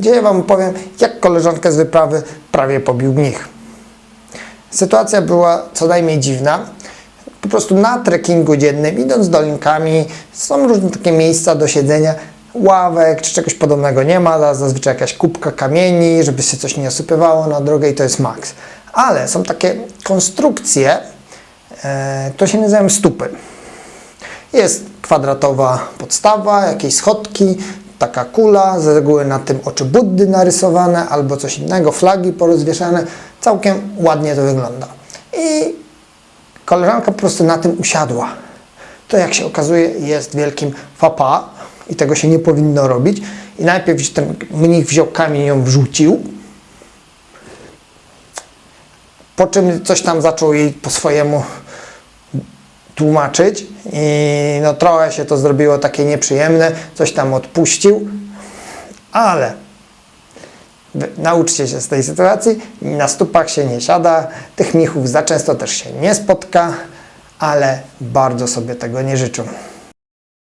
Dzisiaj Wam powiem, jak koleżankę z wyprawy prawie pobił mnich. Sytuacja była co najmniej dziwna. Po prostu na trekkingu dziennym, idąc dolinkami, są różne takie miejsca do siedzenia, ławek czy czegoś podobnego nie ma, za- zazwyczaj jakaś kubka kamieni, żeby się coś nie osypywało na drogę i to jest maks. Ale są takie konstrukcje, e, które się nazywają stupy. Jest kwadratowa podstawa, jakieś schodki, taka kula, z reguły na tym oczy Buddy narysowane albo coś innego, flagi porozwieszane. Całkiem ładnie to wygląda. I koleżanka po prostu na tym usiadła. To jak się okazuje jest wielkim fapa i tego się nie powinno robić. I najpierw ten mnich wziął kamień i ją wrzucił, po czym coś tam zaczął jej po swojemu tłumaczyć i no trochę się to zrobiło takie nieprzyjemne, coś tam odpuścił, ale nauczcie się z tej sytuacji, na stupach się nie siada, tych mnichów za często też się nie spotka, ale bardzo sobie tego nie życzę.